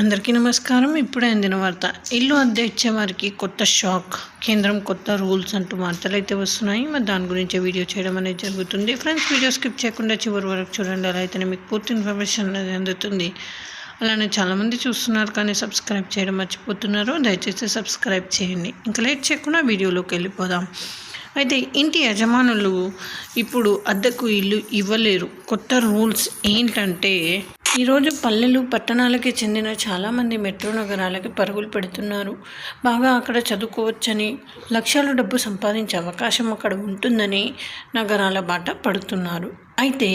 అందరికీ నమస్కారం. ఇప్పుడే అందిన వార్త. ఇల్లు అద్దె ఇచ్చే వారికి కొత్త షాక్. కేంద్రం కొత్త రూల్స్ అంటూ వార్తలు అయితే వస్తున్నాయి. మరి దాని గురించి వీడియో చేయడం అనేది జరుగుతుంది. ఫ్రెండ్స్ వీడియో స్కిప్ చేయకుండా చివరి వరకు చూడండి. అలా అయితేనే మీకు పూర్తి ఇన్ఫర్మేషన్ అనేది అందుతుంది. అలానే చాలామంది చూస్తున్నారు కానీ సబ్స్క్రైబ్ చేయడం మర్చిపోతున్నారు. దయచేసి సబ్స్క్రైబ్ చేయండి. ఇంకా లేట్ చేయకుండా వీడియోలోకి వెళ్ళిపోదాం. అయితే ఇంటి యజమానులు ఇప్పుడు అద్దెకు ఇల్లు ఇవ్వలేరు. కొత్త రూల్స్ ఏంటంటే ఈరోజు పల్లెలు పట్టణాలకి చెందిన చాలామంది మెట్రో నగరాలకి పరుగులు పెడుతున్నారు. బాగా అక్కడ చదువుకోవచ్చని లక్షలు డబ్బు సంపాదించే అవకాశం అక్కడ ఉంటుందని నగరాల బాట పడుతున్నారు. అయితే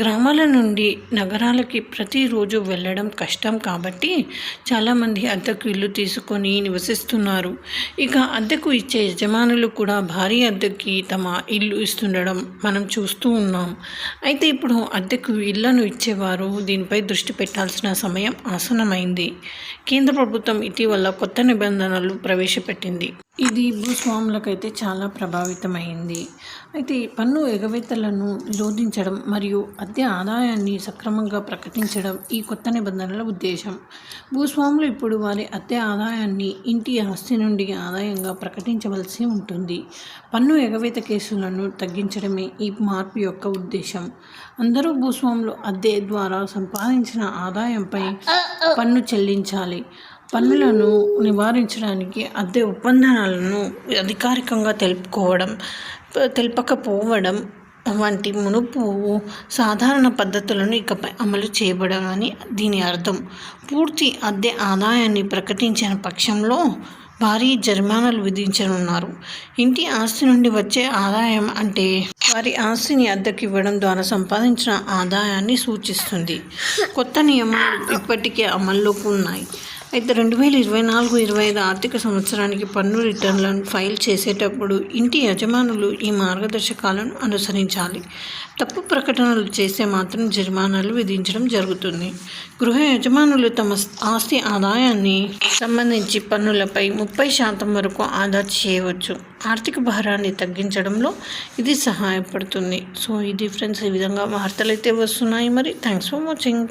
గ్రామాల నుండి నగరాలకి ప్రతిరోజు వెళ్ళడం కష్టం కాబట్టి చాలామంది అద్దెకు ఇల్లు తీసుకొని నివసిస్తున్నారు. ఇక అద్దెకు ఇచ్చే యజమానులు కూడా భారీ అద్దెకి తమ ఇల్లు ఇస్తుండడం మనం చూస్తూ ఉన్నాం. అయితే ఇప్పుడు అద్దెకు ఇళ్ళను ఇచ్చేవారు దీనిపై దృష్టి పెట్టాల్సిన సమయం ఆసనమైంది కేంద్ర ప్రభుత్వం ఇటీవల కొత్త నిబంధనలు ప్రవేశపెట్టింది. ఇది భూస్వాములకైతే చాలా ప్రభావితమైంది. అయితే పన్ను ఎగవేతలను నిరోధించడం మరియు అద్దె ఆదాయాన్ని సక్రమంగా ప్రకటించడం ఈ కొత్త నిబంధనల ఉద్దేశం. భూస్వాములు ఇప్పుడు వారి అద్దె ఆదాయాన్ని ఇంటి ఆస్తి నుండి ఆదాయంగా ప్రకటించవలసి ఉంటుంది. పన్ను ఎగవేత కేసులను తగ్గించడమే ఈ మార్పు యొక్క ఉద్దేశం. అందరూ భూస్వాములు అద్దె ద్వారా సంపాదించిన ఆదాయంపై పన్ను చెల్లించాలి. పన్నులను నివారించడానికి అద్దె ఒప్పందాలను అధికారికంగా తెలుపుకోవడం తెలుపకపోవడం వంటి మునుపు సాధారణ పద్ధతులను ఇకపై అమలు చేయబడమని దీని అర్థం. పూర్తి అద్దె ఆదాయాన్ని ప్రకటించిన పక్షంలో భారీ జరిమానాలు విధించనున్నారు. ఇంటి ఆస్తి నుండి వచ్చే ఆదాయం అంటే వారి ఆస్తిని అద్దెకి ఇవ్వడం ద్వారా సంపాదించిన ఆదాయాన్ని సూచిస్తుంది. కొత్త నియమాలు ఇప్పటికే అమల్లోకి ఉన్నాయి. అయితే రెండు వేల ఇరవై నాలుగు ఇరవై ఐదు ఆర్థిక సంవత్సరానికి పన్ను రిటర్న్లను ఫైల్ చేసేటప్పుడు ఇంటి యజమానులు ఈ మార్గదర్శకాలను అనుసరించాలి. తప్పు ప్రకటనలు చేస్తే మాత్రం జరిమానాలు విధించడం జరుగుతుంది. గృహ యజమానులు తమ ఆస్తి ఆదాయాన్ని సంబంధించి పన్నులపై ముప్పై శాతం వరకు ఆదా చేయవచ్చు. ఆర్థిక భారాన్ని తగ్గించడంలో ఇది సహాయపడుతుంది. సో ఇది ఫ్రెండ్స్ ఈ విధంగా వార్తలు అయితే వస్తున్నాయి. మరి థ్యాంక్స్ ఫర్ వాచింగ్.